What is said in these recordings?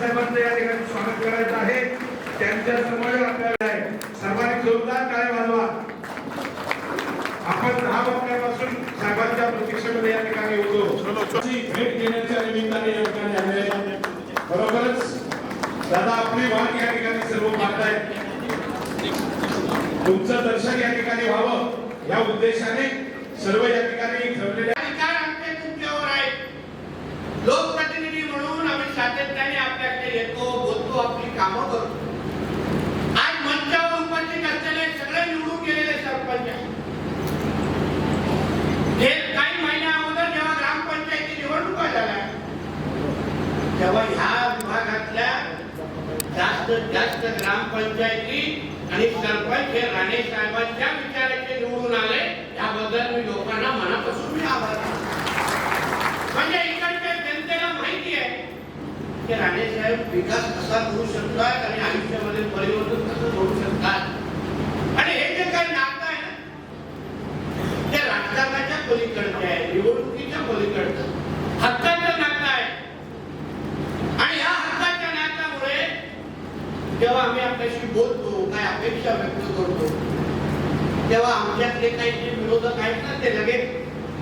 साहेबांचं या ठिकाणी स्वागत करायचं आहे. त्यांच्यासमोर आपल्याला आहे सर्वांनी जोरदार काय वाजवा. आपण दहा वाजल्यापासून साहेबांच्या प्रतीक्षेमध्ये या ठिकाणी होतो भेट घेण्याच्या निमित्ताने या ठिकाणी आलेले बरोबरच दादा आपली वाट या ठिकाणी सर्व पाहतायत तुमचं दर्शन या ठिकाणी व्हावं या उद्देशाने सर्व या ठिकाणी ठरलेले अधिकार आमचे तुमच्यावर आहेत लोकप्रतिनिधी म्हणून आम्ही सातत्याने आपल्याकडे येतो बोलतो आपली कामं करतो आज मंचावर उपस्थित असलेले सगळे निवडून गेलेले सरपंच आहेत. हे काही महिन्या अगोदर जेव्हा ग्रामपंचायती निवडणुका झाल्या तेव्हा ह्या विभागातल्या जास्त जास्त ग्रामपंचायती आणि सरपंच हे राणे साहेबांच्या विचाराचे निवडून आले याबद्दल मी लोकांना मनापासून मी आभार म्हणजे इकडच्या जनतेला माहिती आहे की राणे साहेब विकास कसा करू शकतात आणि आयुष्यामध्ये परिवर्तन कसं करू शकतात आणि हे जे काही नातं आहे ना ते राजकारणाच्या पलीकडचे आहे निवडणुकीच्या पलीकडचं हक्काचं नातं आहे आणि या हक्काच्या नात्यामुळे जेव्हा आम्ही आपल्याशी बोलतो काय अपेक्षा व्यक्त करतो तेव्हा आमच्यातले काही जे विरोधक आहेत ना ते लगेच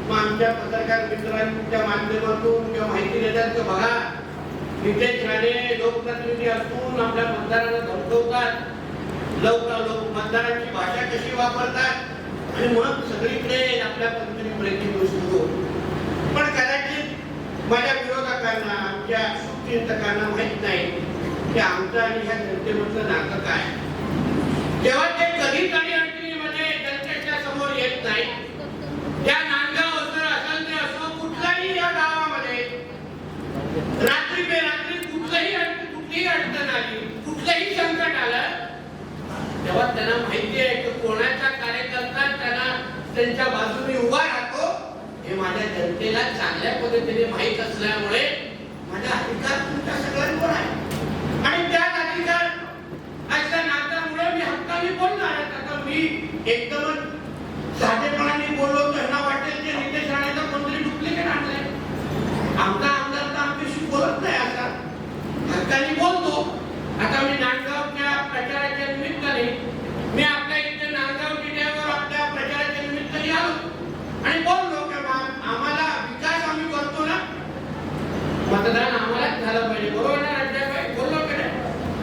मग आमच्या पत्रकार मित्रांच्या माध्यमातून किंवा माहिती देतात की बघा नितेश राणे लोकप्रतिनिधी असून आपल्या मतदारांना धमकवतात. लोक लोक मतदारांची भाषा कशी वापरतात? आणि मग सगळीकडे आपल्या पद्धतीने ब्रेकिंग सुरू पण कदाचित माझ्या विरोधकांना आमच्या सुचिंतकांना माहीत नाही. म्हणजे आमचं आणि ह्या जनतेमधलं नातं काय? जेव्हा ते कधीच आणि अडचणीमध्ये जनतेच्या समोर येत नाही त्या नांदगाव असो असेल ते असो कुठल्याही या गावामध्ये रात्री बेरात्री कुठलंही कुठलीही अडचण आली कुठलंही संकट आलं तेव्हा त्यांना माहिती आहे की कोणाचा कार्यकर्ता त्यांना त्यांच्या बाजूने उभा राहतो हे माझ्या जनतेला चांगल्या पद्धतीने माहीत असल्यामुळे माझा अधिकार तुमच्या सगळ्यांवर आहे आणि त्या अधिकार अशा नात्यामुळे मी हक्काने बोलणार आता मी एकदमच साधेपणाने बोललो त्यांना वाटेल की नितेश राणेचा कोणतरी डुप्लिकेट आणलाय. आमचा आमदार तर आमच्याशी बोलत नाही असा हक्काने बोलतो. आता मी नांदगावच्या प्रचाराच्या निमित्ताने मी आपल्या इथे नांदगाव जिल्ह्यावर आपल्या प्रचाराच्या निमित्ताने आलो. आणि बोललो की आम्हाला विकास आम्ही करतो ना? मतदान आम्हालाच झालं पाहिजे बरोबर ना राज्याबाई बोललो की नाही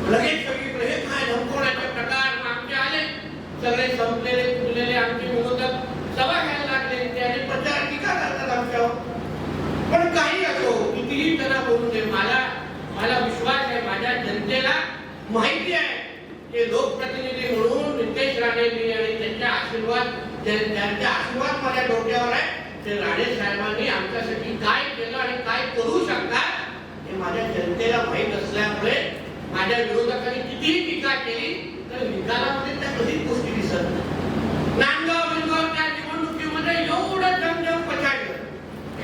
लगेच सगळीकडे हे काय धमकवण्याचे प्रकार आमचे आले? सगळे संपलेले फुटलेले आमचे विरोधक सभा घ्यायला लागले. त्याने आणि प्रचार टीका करतात आमच्यावर. पण काही असो कितीही त्यांना बोलू दे मला मला विश्वास आहे माझ्या जनतेला माहिती आहे. ते लोकप्रतिनिधी म्हणून नितेश राणेंनी आणि त्यांच्या आशीर्वाद त्या- त्यांचा आशीर्वाद माझ्या डोक्यावर आहे. ते राणे साहेबांनी आमच्यासाठी काय केलं आणि काय करू शकतात हे माझ्या जनतेला माहीत असल्यामुळे माझ्या विरोधकांनी कितीही टीका केली तर निकालामध्ये त्या कधीच गोष्टी दिसत नाही. नांदगाव बिंदगावच्या निवडणुकीमध्ये एवढं जमजम पछाडलं.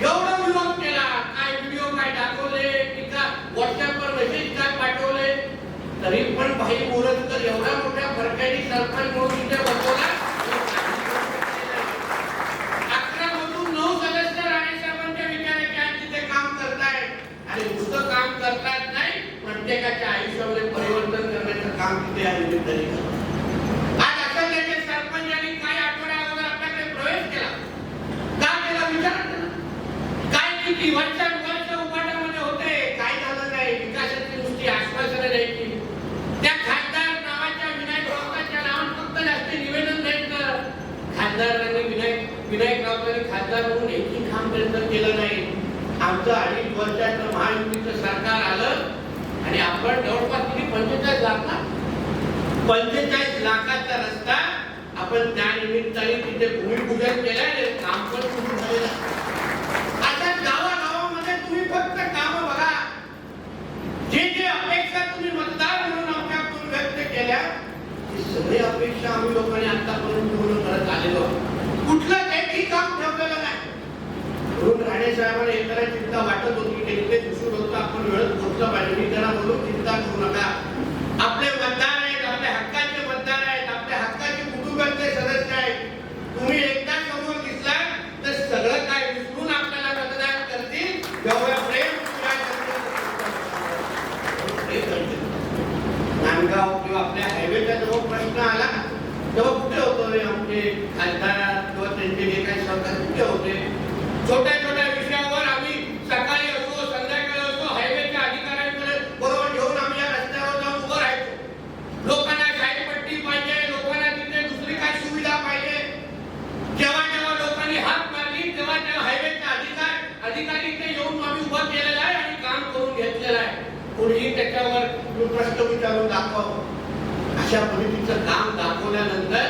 एवढं विरोध केला काय व्हिडिओ काय दाखवले टीका व्हॉट्सअपवर मेसेज काय पाठवले तरी पण भाई मोरजकर एवढ्या मोठ्या फरकाने सरपंच म्हणून तिथे बसवला अकरा मधून नऊ सदस्य राणे साहेबांच्या विचाराचे आज तिथे काम करतायत. आणि नुसतं काम करतात प्रत्येकाच्या आयुष्यामध्ये परिवर्तन करण्याचं काम तिथे या निमित्ताने आज असं त्याचे सरपंचांनी काही आठवड्या अगोदर आपल्याकडे प्रवेश केला. का त्याला विचार करा. काय किती वर्षात वर्ष उपाटामध्ये होते काय झालं नाही विकासाची नुसती आश्वासनं द्यायची. त्या खासदार नावाच्या विनायक राऊतांच्या नावात फक्त जास्त निवेदन द्यायचं. खासदारांनी विनायक विनायक राऊतांनी खासदार म्हणून एकही काम त्यांचं केलं नाही. आमचं अडीच वर्षाचं महायुतीचं सरकार आलं आणि आपण जवळपास किती? पंचेचाळीस लाख ना? पंचेचाळीस लाखाचा रस्ता आपण त्या निमित्ताने तिथे भूमिपूजन केलं काम पण सुरू झालेलं आता गावागावामध्ये तुम्ही फक्त काम बघा. जे जे अपेक्षा तुम्ही मतदार म्हणून आमच्याकडून व्यक्त केल्या सगळी अपेक्षा आम्ही लोकांनी आतापर्यंत पूर्ण करत आलेलो कुठलं काही काम ठेवलेलं नाही. म्हणून राणे साहेबांना एखाद्या चिंता वाटत होती की इथे मिळत होतो पोहोचलं पाहिजे. मी त्यांना बोलू चिंता करू नका आपले मतदार आहेत आपल्या हक्काचे मतदार आहेत आपल्या हक्काचे कुटुंबातले सदस्य आहेत तुम्ही एकदा समोर दिसला तर सगळं काय विसरून आपल्याला मतदान करतील एवढं प्रेम तुमच्या जनतेचं माणगाव किंवा आपल्या हायवेचा जेव्हा प्रश्न आला तेव्हा कुठे होतो रे आमचे खासदार किंवा त्यांचे जे काही सरकार कुठे होते छोट्या छोट्या विषयावर आम्ही सकाळी असो संध्याकाळी असो हायवेच्या अधिकाऱ्यांकडे बरोबर घेऊन आम्ही या रस्त्यावर जाऊन उभं राहायचो लोकांना शाळेपट्टी पाहिजे लोकांना तिथे दुसरी काय सुविधा पाहिजे जेव्हा जेव्हा लोकांनी हात मारली तेव्हा तेव्हा हायवेचा अधिकार अधिकारी इथे येऊन आम्ही उभं केलेलं आहे आणि काम करून घेतलेलं आहे कोणीही त्याच्यावर प्रश्न विचारून दाखवावं अशा पद्धतीचं काम दाखवल्यानंतर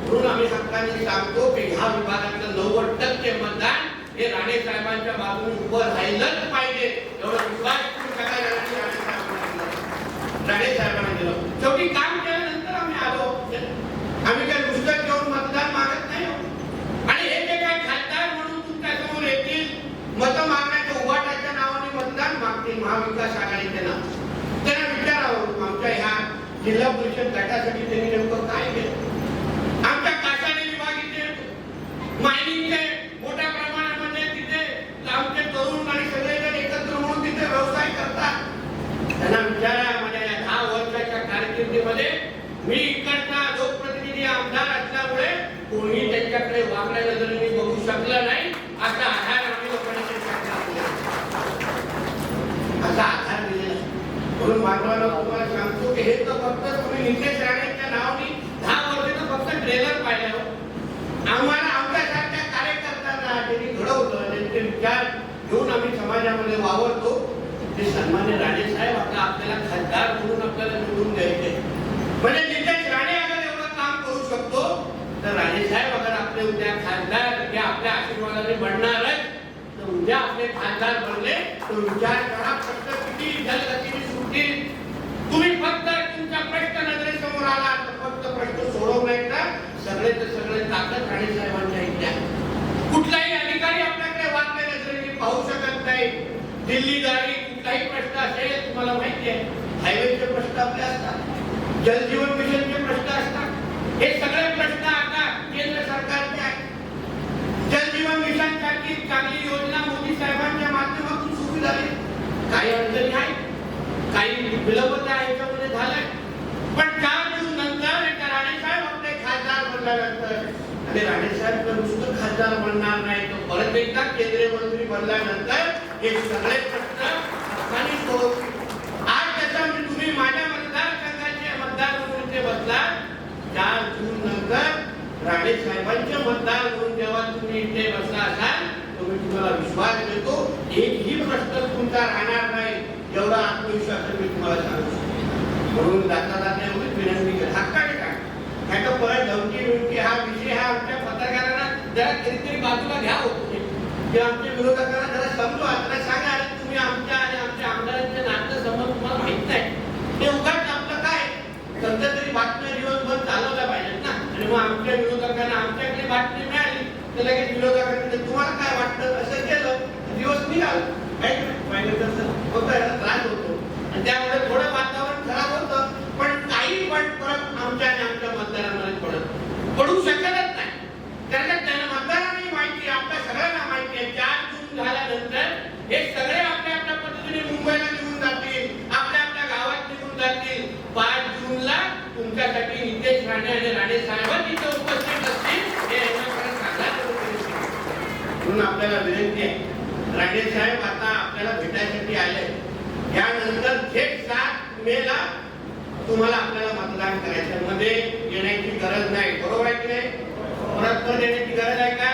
म्हणून आम्ही हक्काने सांगतो की ह्या विभागातलं नव्वद टक्के मतदान हे राणे साहेबांच्या बाजूने उभं राहिलंच पाहिजे. एवढा विश्वास राणे साहेबांना दिलं. शेवटी काम केल्यानंतर आम्ही आलो. आम्ही काय पुस्तक घेऊन मतदान मागत नाही आणि हे जे काय खासदार म्हणून तुमच्यासमोर येतील मत मागण्याच्या उभाटाच्या नावाने मतदान मागतील महाविकास आघाडीचे नाव त्यांना विचारावं आमच्या ह्या जिल्हा परिषद गटासाठी त्यांनी नेमकं काय केलं? आमच्या कासारे विभाग मायनिंगचे मोठ्या प्रमाणामध्ये तिथे आमचे तरुण आणि सगळेजण एकत्र म्हणून तिथे व्यवसाय करतात त्यांना विचारा माझ्या या दहा वर्षाच्या कारकिर्दीमध्ये मी इकडचा लोकप्रतिनिधी आमदार असल्यामुळे कोणी त्यांच्याकडे वागण्याला जर मी बघू शकलं नाही. असा आधार आम्ही लोकांनी असा आधार दिलेला म्हणून मानवाला तुम्हाला सांगतो की हे तर फक्त तुम्ही नितेश राणेच्या नावाने दहा वर्ष तर फक्त ट्रेलर पाहिलं हो. आम्हाला आमच्यासारख्या कार्यकर्त्यांना ज्यांनी घडवलं त्यांचे विचार घेऊन आम्ही समाजामध्ये वावरतो. हे सन्मान्य राणे साहेब आता आपल्याला खासदार म्हणून आपल्याला निवडून द्यायचे म्हणजे नितेश राणे अगर एवढं काम करू शकतो तर राणे साहेब अगर आपले उद्या खासदार हे आपल्या आशीर्वादाने बनणारच तर उद्या आपले खासदार बनले तर विचार करा फक्त किती जलगतीने सुटतील. तुम्ही फक्त तुमच्या प्रश्न नजरेसमोर आला तर फक्त प्रश्न सोडवण्याचा सगळे तर सगळे ताकद राणे साहेबांच्या इथे आहे. कुठलाही अधिकारी आपल्याकडे वाटल्या नजरेने पाहू शकत नाही. दिल्ली काही प्रश्न असे तुम्हाला माहिती आहे. हायवेचे प्रश्न आपले असतात. जलजीवन मिशनचे प्रश्न असतात. हे सगळे प्रश्न आता केंद्र सरकारचे आहेत. जलजीवन मिशन चांगली योजना मोदी साहेबांच्या माध्यमातून सुरू झाली. काही अडचणी आहेत. काही विलंबता आहे ह्याच्यामध्ये झालाय पण चार जून नंतर राणे साहेब आपले खासदार बनल्यानंतर आणि राणे साहेब तर नुसतं खासदार बनणार नाही तो परत एकदा केंद्रीय मंत्री बनल्यानंतर हे सगळे प्रश्न आज त्याच्यामध्ये तुम्ही माझ्या मतदारसंघाचे मतदार म्हणून बसला चार जून नंतर राणे साहेबांचे मतदार म्हणून जेव्हा तुम्ही इथे बसला असाल तुम्हाला विश्वास देतो एकही प्रश्न तुमचा राहणार नाही एवढा आत्मविश्वास मी तुम्हाला सांगू शकतो. म्हणून जाता जाता एवढीच विनंती हक्काने काय नाही तर परत धमकी बिमकी हा विषय हा आमच्या पत्रकारांना जरा कधीतरी बाजूला घ्या होतो की आमच्या विरोधकांना जरा समजू आता सांगा अरे तुम्ही आमच्या आणि आमच्या आमदारांचे नातं संबंध तुम्हाला माहीत नाही ते उगाच आपलं काय सध्या तरी बातम्या दिवसभर चालवल्या पाहिजेत ना आणि मग आमच्या विरोधकांना आमच्याकडे बातमी मिळाली तर लगेच विरोधकांकडे तुम्हाला काय वाटतं असं केलं दिवस निघाल काय पाहिजे तसं होतं याला त्रास होतो आणि त्यामुळे थोडं वातावरण खराब होतं पण काही पण परत आमच्या आणि आमच्या मतदारांमध्ये पडत पडू शकतच नाही कारण का त्यांना मतदारांनाही माहिती आहे, आपल्या सगळ्यांना माहिती आहे चार जून झाल्यानंतर हे सगळे आपल्या आपल्या पद्धतीने मुंबईला निघून जातील आपल्या आपल्या गावात निघून जातील पाच जूनला तुमच्यासाठी नितेश राणे आणि राणे साहेब तिथे उपस्थित असतील हे यांच्याकडे सांगा म्हणून आपल्याला विनंती आहे. राणे साहेब आता आपल्याला भेटायसाठी आले. यानंतर थेट सात मेला तुम्हाला आपल्याला मतदान करायचं मध्ये येण्याची गरज नाही. बरोबर आहे की नाही? परत पण येण्याची गरज आहे का?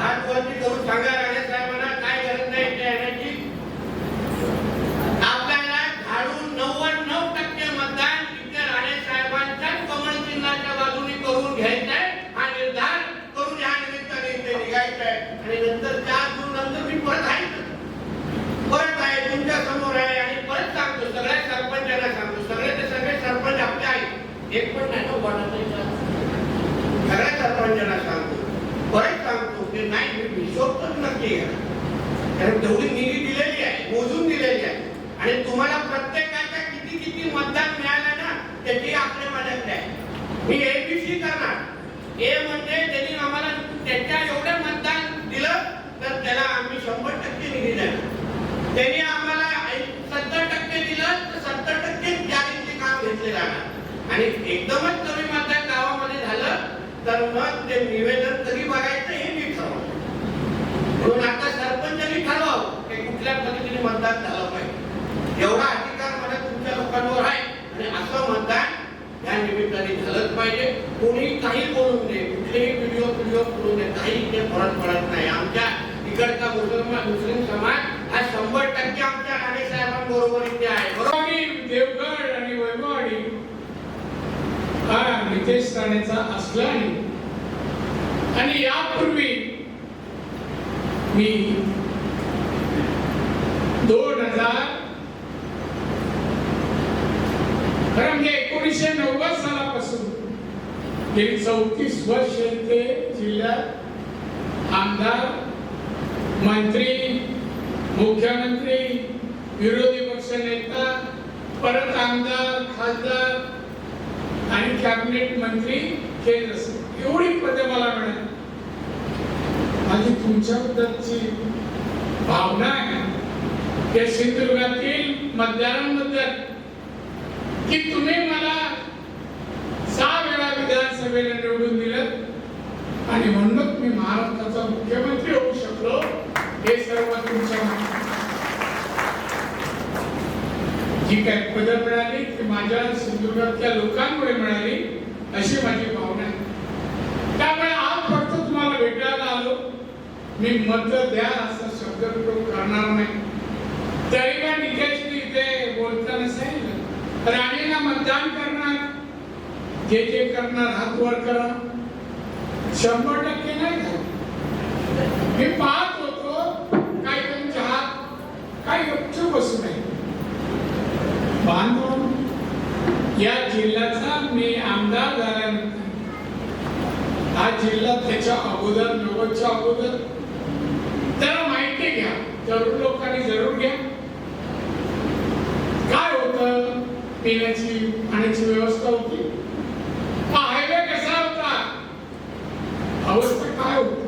हात वरती करून सांगा राणे साहेबांना काय गरज नाही इथे येण्याची आपल्याला झाडून नव्वद नऊ टक्के मतदान इथे राणे साहेबांच्या कमळ चिन्हाच्या बाजूने करून घ्यायचं आहे हा निर्धार करून या निमित्ताने इथे निघायचं आहे आणि नंतर चार जून नंतर मी परत आहे इथं. परत आहे तुमच्यासमोर आहे आणि परत सांगतो सगळ्या सरपंचांना सांगतो सगळे ते सगळे सरपंच आपले आहेत एक पण नाही ना वाटत सगळ्या ज्यांना सांगतो परत सांगतो की नाही मी हिशोब नक्की घ्या कारण तेवढी निधी दिलेली आहे मोजून दिलेली आहे. आणि तुम्हाला प्रत्येकाच्या किती किती मतदान मिळालं ना त्याची आकडे माझ्याकडे आहे मी एबीसी करणार. ए म्हणजे त्यांनी आम्हाला त्याच्या एवढं मतदान दिलं तर त्याला आम्ही शंभर टक्के निधी देणार. त्यांनी आम्हाला सत्तर टक्के दिलं तर सत्तर टक्के गॅरंटी काम घेतलेलं जाणार आणि एकदमच कमी मतदान गावामध्ये झालं तर मग ते निवेदन कधी बघायचं हे मी ठरवलं म्हणून आता सरपंचांनी ठरवावं की कुठल्या पद्धतीने मतदान झालं पाहिजे एवढा अधिकार मला तुमच्या लोकांवर आहे आणि असं मतदान या निमित्ताने झालंच पाहिजे. कोणी काही बोलू नये. कुठलेही व्हिडिओ व्हिडिओ करू नये. काही ते फरक पडत नाही. आमच्या इकडचा मुसलमान मुस्लिम समाज हा शंभर टक्के आमच्या राणे साहेबांबरोबर इथे आहे. बरोबर? देवगड आणि वैभववाडी हा नितेश राणेचा असला आणि आणि यापूर्वी मी दोन हजार खरं म्हणजे एकोणीसशे नव्वद सालापासून गेली चौतीस वर्ष ते जिल्ह्यात आमदार मंत्री मुख्यमंत्री विरोधी पक्ष नेता परत आमदार खासदार आणि कॅबिनेट मंत्री केंद्र एवढी पदे मला मिळाली. माझी तुमच्याबद्दलची भावना आहे या सिंधुदुर्गातील मतदारांबद्दल की तुम्ही मला सहा वेळा निवडून दिलं. आणि म्हणूनच मी महाराष्ट्राचा मुख्यमंत्री होऊ शकलो हे सर्व तुमच्या जी काय पदं मिळाली ती माझ्या सिंधुदुर्गातल्या लोकांमुळे मिळाली अशी माझी भावना आहे. त्यामुळे आज फक्त तुम्हाला भेटायला आलो. मी मत द्या असा शब्द प्रयोग करणार नाही. तरी पण नितेशने इथे बोलताना सांगितलं. राणीला मतदान करणार जे जे करणार हात वर करा. शंभर टक्के नाही झालं. मी पाहत होतो काय तुमचे हात काही गपचूप बसू नये. बांधून या जिल्ह्याचा मी आमदार झाल्यानंतर हा जिल्हा त्याच्या अगोदर नव्वदच्या अगोदर त्याला माहिती घ्या. तरुण लोकांनी जरूर घ्या. काय होतं? पिण्याची पाण्याची व्यवस्था होती हा हायवे कसा होता अवस्था काय होती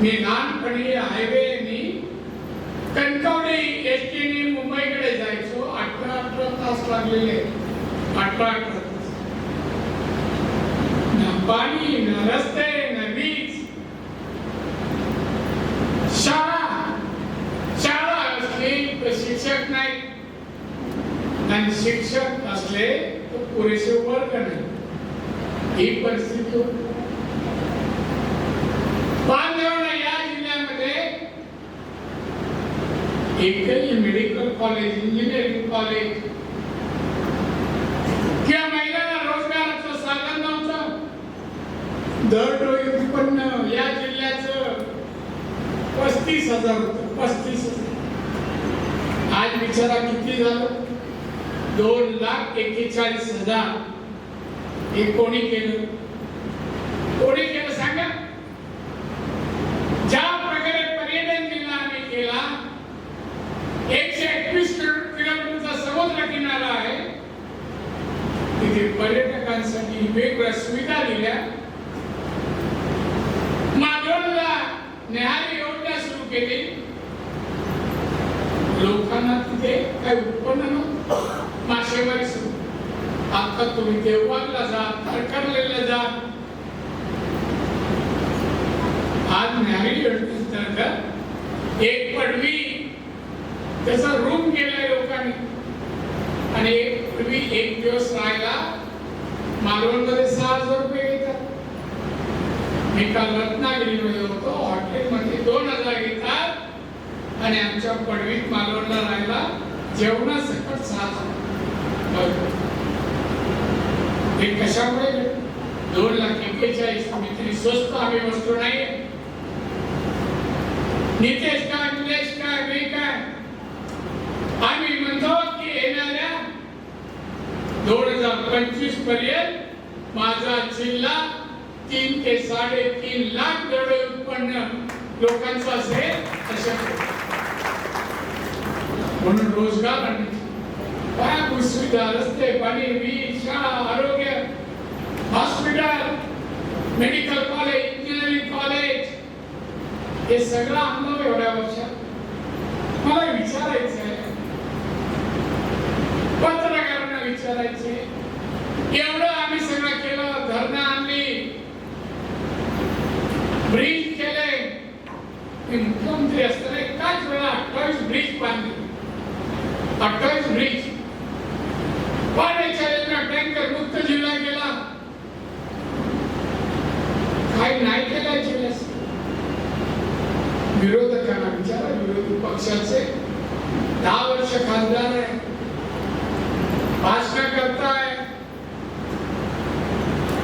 मी लहानपणी हायवेनी कणकवली एस टीने मुंबईकडे जायचो. अठरा अठरा तास लागलेले. अठरा अठरा तास. ना पाणी ना रस्ते ना वीज. शाळा. शाळा असली तर शिक्षक नाही. आणि शिक्षक असले तर पुरेसे वर्ग नाही. ही परिस्थिती होती. एकही मेडिकल कॉलेज इंजिनिअरिंग कॉलेज किंवा महिलांना रोजगाराचं साधन नव्हतं दरडोई उत्पन्न. या जिल्ह्याचं पस्तीस हजार होत पस्तीस हजार. आज बिचारा किती झालं? दोन लाख एक्केचाळीस हजार. हे कोणी केलं? कोणी केलं सांगा ज्या प्रकारे पर्यटन जिल्हा आम्ही केला एकशे एकवीस किलोमीटरचा समुद्र आहे. तिथे पर्यटकांसाठी वेगवेगळ्या सुविधा दिल्या. मालवणला न्याहारी योजना सुरू केली. लोकांना तिथे काही उत्पन्न नव्हतं. मासेमारी सुरू. आता तुम्ही देवबागला जा तरकरलेला जा. आज न्याहारी योजनेअंतर्गत एक पडवी त्याचा रूम केलाय लोकांनी. आणि एक पूर्वी एक दिवस राहायला मालवणमध्ये सहा हजार रुपये घेतात. मी काल रत्नागिरीमध्ये होतो. हॉटेलमध्ये दोन हजार घेतात. आणि आमच्या पडवीत मालवणला राहायला जेवणासकट सहा हजार. हे कशामुळे दोन लाख एक्केचाळीस तरी स्वस्त आम्ही वस्तू नाही नितेश काय मी काय आम्ही म्हणतो की येणाऱ्या दोन हजार पंचवीसपर्यंत माझा जिल्हा तीन ते साडेतीन लाख दरडोई उत्पन्न लोकांचं असेल अशा म्हणून रोजगार आणि पायाभूत सुविधा रस्ते पाणी वीज शाळा आरोग्य hospital medical college engineering college हे सगळं आणलं एवढ्या वर्षात. मला विचारायचं आहे एवढं आम्ही सगळं केलं धरणं आणली. ब्रिज केले मुख्यमंत्री असताना एकाच वेळा अठ्ठावीस ब्रिज बांधले. अठ्ठावीस ब्रिज पाण्याच्या योजना टँकर मुक्त जिल्हा गेला. काही नाही केलं जिल्ह्यास विरोधकांना विचारा विरोधी पक्षाचे. दहा वर्ष खासदार आहे. भाषण करताय.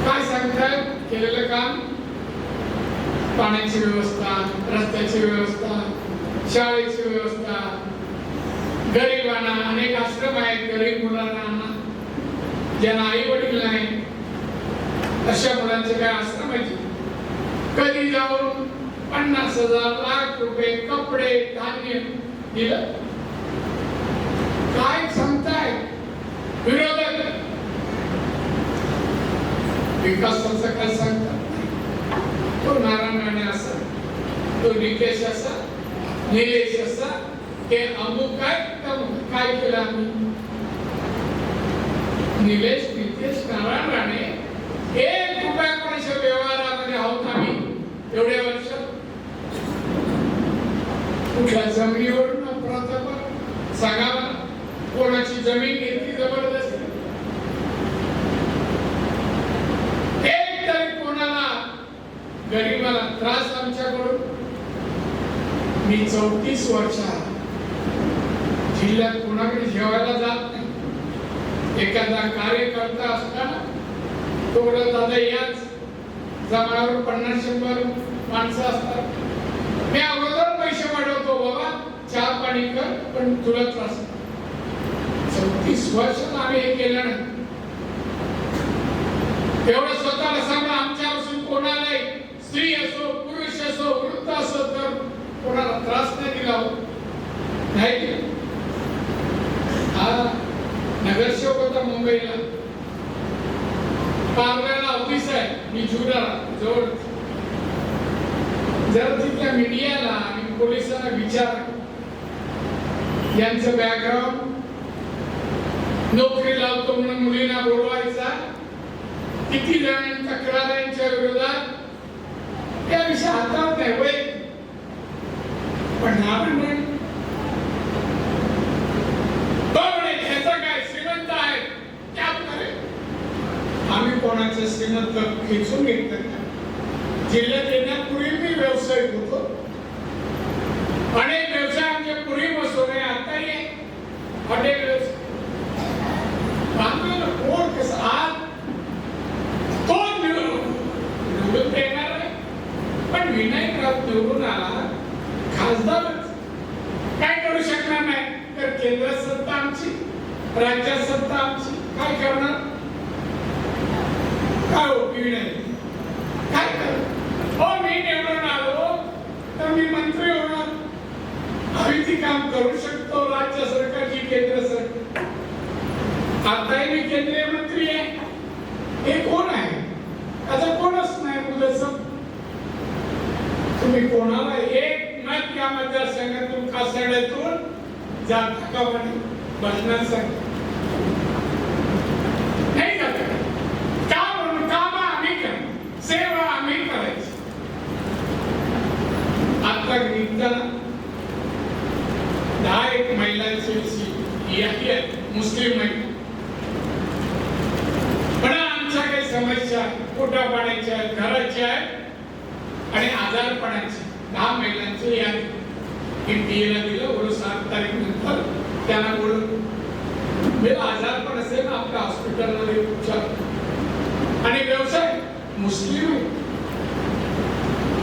काय सांगताय? केलेलं काम? पाण्याची व्यवस्था रस्त्याची व्यवस्था शाळेची व्यवस्था. गरिबांना अनेक आश्रम आहेत गरीब मुलांना ज्यांना आई वडील नाही अशा मुलांचे काय आश्रम आहेत? कधी जाऊन पन्नास हजार लाख रुपये कपडे धान्य दिलं? काय सांगताय? विरोधक विकासाचं काय सांगतात? तो नारायण राणे असा तो निकेश असा निलेश असा ते अमुक काय तमुक काय केलं आम्ही? निलेश नितेश नारायण राणे एक रुपया कोणाच्या व्यवहारामध्ये आहोत आम्ही. एवढ्या वर्ष कुठल्या जमिनीवरून प्रताप सांगा मला. कोणाची जमीन घेतली जबरदस्त? एक तरी कोणाला गरीबाला त्रास आमच्याकडून? मी चौतीस वर्षा जिल्ह्यात कोणाकडे जेवायला जात नाही. एखादा कार्यकर्ता असताना तो म्हणत दादा याच जमावर पन्नास शंभर माणसं असतात. मी अगोदर पैसे वाढवतो बाबा चहा पाणी कर पण तुला त्रास तीस वर्षात आम्ही हे केलं नाही. एवढं स्वतःला सांगा आमच्यापासून कोणालाही स्त्री असो पुरुष असो वृद्ध असो तर कोणाला त्रास नाही दिला हो. नाही दिला. हा नगरसेवक होता मुंबईला. पार्लरला ऑफिस आहे मी जुरा जवळ. जर तिथल्या मीडियाला आणि पोलिसांना विचार यांचं बॅकग्राऊंड नोकरी लावतो म्हणून मुलींना बोलवायचा? किती जणांनी तक्रारांच्या विरोधात? त्या विषय हातात नाही वय पण आपण म्हण काय श्रीमंत आहे? आम्ही कोणाचं श्रीमंत खेचून घेतलं का? जिल्ह्यात येण्यापूर्वी मी व्यावसायिक होतो. अनेक व्यवसाय आमच्या पूर्वी बसवले आताही आता हॉटेल व्यवसाय बांधलेलं कोण कसं आज तो निवडून निवडून देणार आहे. पण विनायक राऊत निवडून आला खासदारच. काय करू शकणार नाही. तर केंद्र सत्ता आमची राज्यात सत्ता आमची. काय करणार? काय उपयोग नाही काय कर हो मी निवडून आलो. तर मी मंत्री होणार. आम्ही ती काम करू शकतो राज्य सरकारची केंद्र सरकार आताही मी केंद्रीय मंत्री आहे. हे कोण आहे? आता कोणच तुम्ही कोणाला एक मत या मतदारसंघातून कासाड्यातून जाता का म्हणे बसणार सांग. नाही जाता. का म्हणून काम आम्ही करणार सेवा आम्ही करायची. आता निघताना दहा एक महिलांची यादी आहे. मुस्लिम महिला पण आमच्या काही समस्या पोटा पाण्याच्या आहेत, घराच्या आणि आजारपणाची दहा महिलांची यादी मी पीएला दिलं बरोबर सात तारीख नंतर त्यांना बोलून मी आजारपण असेल ना आपल्या हॉस्पिटलमध्ये उपचार आणि व्यवसाय मुस्लिम आहे.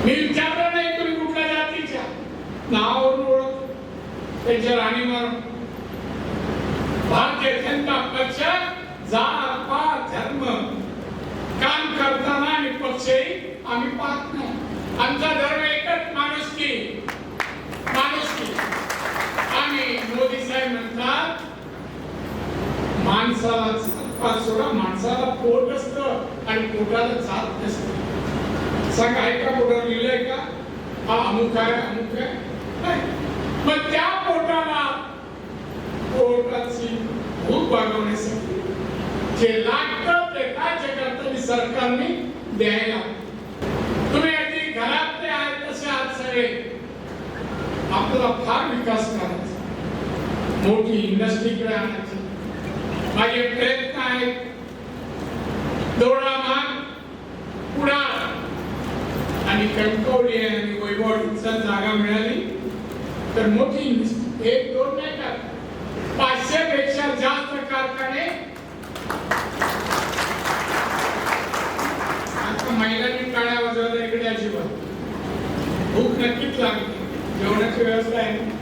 मी विचारलं नाही तुम्ही कुठल्या जातीच्या. नावावरून ओळख त्यांच्या राणीवर भारतीय जनता पक्ष जात पात धर्म काम करताना आणि पक्षही आम्ही पाहत नाही. आमचा धर्म एकच माणुसकी माणुसकी आणि मोदी साहेब म्हणतात माणसाला पाच सोडा माणसाला पोट असतं आणि पोटाला जात नसतं. सांगा ऐका पोटावर लिहिलंय का? हा अमुक आहे अमुक आहे. मग त्या पोटाला पोटाची भूक भागवण्यासाठी जे लागतं ते काय जगात सरकारने द्यायला. तुम्ही अगदी घरातले आहेत तसे आहात सगळे. आपला फार विकास करायचा. मोठी इंडस्ट्रीकडे आणायची. माझे प्रयत्न आहेत. दोडा माग पुणा आणि कणकवली आणि वैभवचा जागा मिळाली तर मोठी एक दोन नाही का? पाचशे पेक्षा जास्त कारखाने आता महिलांनी टाळ्या वाजवल्या इकडे अजिबात. भूक नक्कीच लागली. जेवणाची व्यवस्था आहे.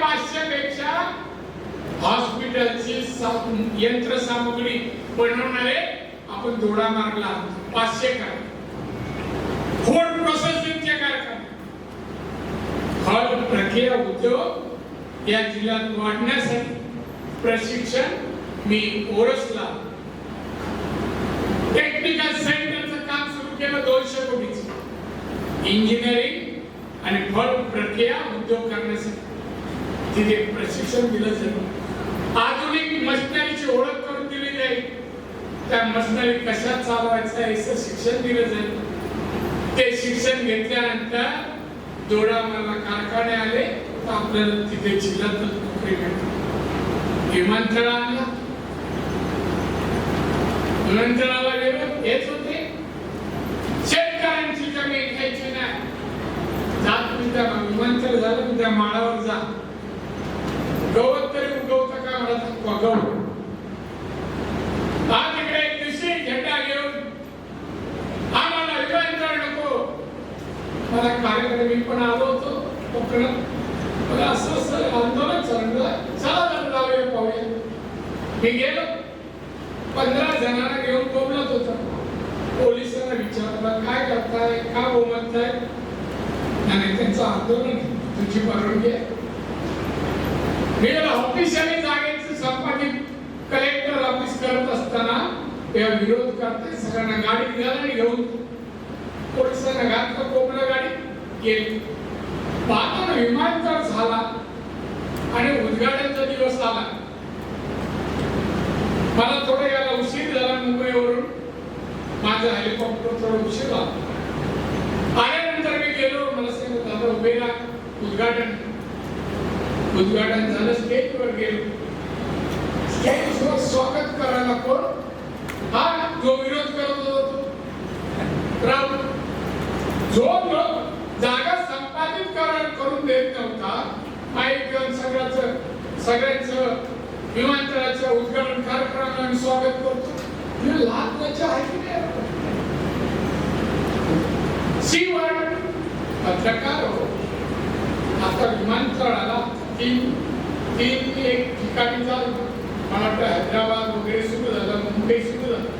पाचशे पेक्षा हॉस्पिटलची सा- यंत्रसामुग्री बनवणारे आपण दोडा मार्गला पाचशे कारखाने फूड प्रोसेसिंगचे कारखाने. फळ प्रक्रिया उद्योग या जिल्ह्यात वाढण्यासाठी प्रशिक्षण मी ओरसला टेक्निकल सेंटरचं काम सुरू केलं दोनशे कोटीच. इंजिनिअरिंग आणि फळ प्रक्रिया उद्योग करण्यासाठी. तिथे प्रशिक्षण दिलं जाईल आधुनिक मशिनरीची ओळख करून दिली जाईल. त्या मशिनरी कशा चालवायचं याचं शिक्षण दिलं जाईल. ते शिक्षण घेतल्यानंतर जोडा मला कारखाने आले तर आपल्याला तिथे जिल्ह्यात नोकरी मिळते विमानतळ आणला विमानतळाला गेलो हेच होते. शेतकऱ्यांची जमीन घ्यायची नाही. जात तुम्ही त्या विमानतळ झालं की त्या माळावर जा गवत तरी उगवतं का मला दाखवा गवत हा तिकडे एक दिवशी झेंडा घेऊन आम्हाला विमानतळ नको मला कार्यक्रम मी पण आलो होतो कोकणात मला असं असं आंदोलन चाललं चला जरा जाऊया पाहूया मी गेलो पंधरा जणांना घेऊन बोलत होतो पोलिसांना विचारलं काय करताय का बोलताय आणि त्यांचं आंदोलन तुझी परवानगी आहे मी ऑफिशियली जागेचं संपादित कलेक्टर ऑफिस करत असताना तेव्हा विरोध करते सगळ्यांना गाडी निघाला आणि घेऊन पोलिसांना घातलं कोकणा गाडी गेली पाहतो ना विमानतळ झाला आणि उद्घाटनचा दिवस आला मला थोडं यायला उशीर झाला मुंबईवरून. माझं हेलिकॉप्टर थोडं उशीर झाला. आल्यानंतर मी गेलो मला सांगितलं दादा उभे उद्घाटन. उद्घाटन झालं स्टेजवर गेलो. स्टेजवर स्वागत करायला कोण? हा जो विरोध करत होता तो. जो लोक जागा संपादित करा- करून देत नव्हता माईक सगळ्याच सगळ्याचं सगळ्यांचं विमानतळाच्या उद्घाटन कार्यक्रमाला आम्ही स्वागत करतो. हे लाख लज्जा आहे. की नाही सीवर्ड पत्रकार हो? आता विमानतळाला तीन तीन एक ठिकाणी चालू. मला वाटतं हैदराबाद वगैरे सुरू झालं मुंबई सुरू झालं.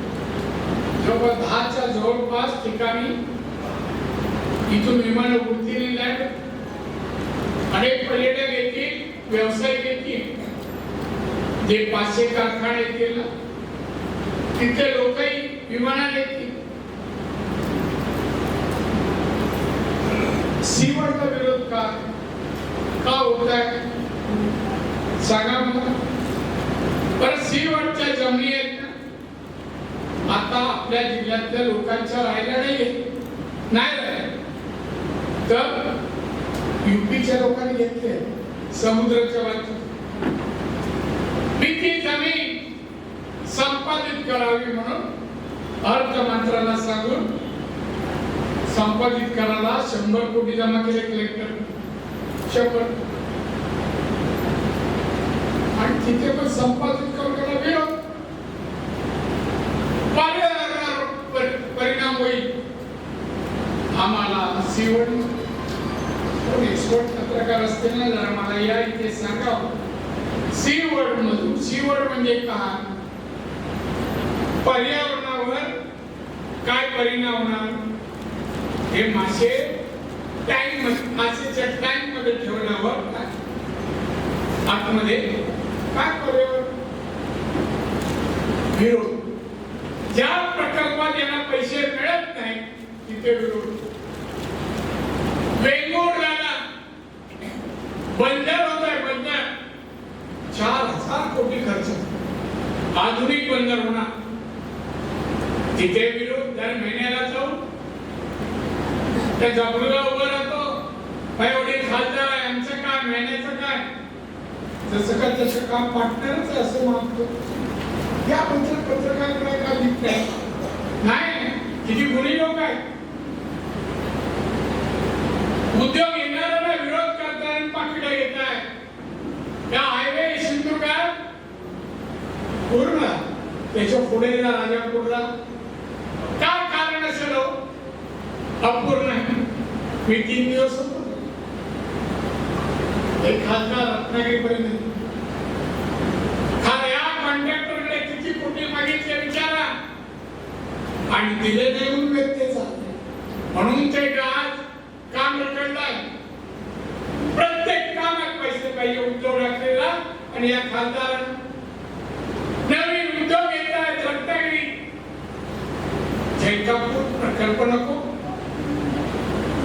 जवळपास दहाच्या जवळपास ठिकाणी इथून विमान उडतील लँड अनेक पर्यटक येतील व्यावसायिक येतील. जे पाचशे कारखाने येतील ना? तिथले लोकही विमानात येतील. सीवरचा विरोध का? का होत आहे? सांगा मला. पण सीवरच्या जमिनी आहेत ना? आता आपल्या जिल्ह्यातल्या लोकांच्या राहिल्या नाहीये. नाही राहिल्या. तर युपीच्या लोकांनी घेतले. समुद्राच्या बाजूला मी जमीन संपादित करावी म्हणून अर्थ मंत्र्याला सांगून संपादित करायला शंभर कोटी जमा केले कलेक्टर शंभर. आणि तिथे पण संपादित करण्याला विरोध. परिणाम होईल. आम्हाला सीवड एक्सपोर्ट पत्रकार असतील ना जरा मला या इथे सांगावं सीवर्ड मधून सीवर्ड म्हणजे काय? पर्यावरणावर काय परिणाम होणार? हे मासे टँक मासेच्या टँकमध्ये ठेवण्यावर काय? आतमध्ये काय पर्यावरण? विरोध. ज्या प्रकल्पात यांना पैसे मिळत नाही तिथे विरोध. वेंगुर्ला बंदर चार हजार कोटी खर्च आधुनिक बंदर होणार तिथे विरोध दर महिन्याला जाऊन त्या जबरूला उभं राहतो. भाई एवढे खासदार आहे आमचं काय महिन्याचं काय जसं का तसं काम पार्टनरच असं मानतो. या पत्र पत्रकारांकडे का लिहित नाही किती गुणी लोक आहेत. उद्योग येणाऱ्याला विरोध करताय आणि पाकिटं घेत आहे या हायवे सिंधुदुर्गात पूर्ण त्याच्या पुढे जा राजापूरला काय कारण असेल हो? अपूर्ण मी तीन दिवस होतो. एक खासदार रत्नागिरीपर्यंत. मागितले विचारा. आणि दिले नाही व्यक्तीचा म्हणून ते आज काम रखडलाय. प्रत्येक कामात पैसे पाहिजे उद्योग टाकलेला आणि या खासदार नवीन उद्योग येत आहेत रत्नागिरी जैकापूर प्रकल्प नको.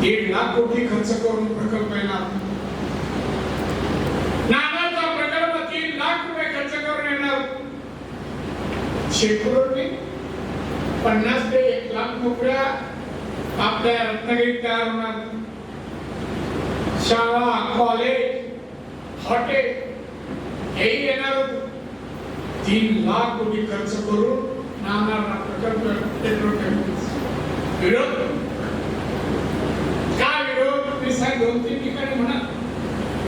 दीड लाख कोटी खर्च करून प्रकल्प येणार. नानाचा प्रकल्प तीन लाख रुपये खर्च करून येणार. शेकडोनी पन्नास ते एक लाख नोकऱ्या आपल्या रत्नागिरीत तयार होणार. शाळा कॉलेज हॉटेल हेही येणार होतं. तीन लाख कोटी खर्च करून विरोध? का विरोध? मी सांग दोन तीन ठिकाणी म्हणा.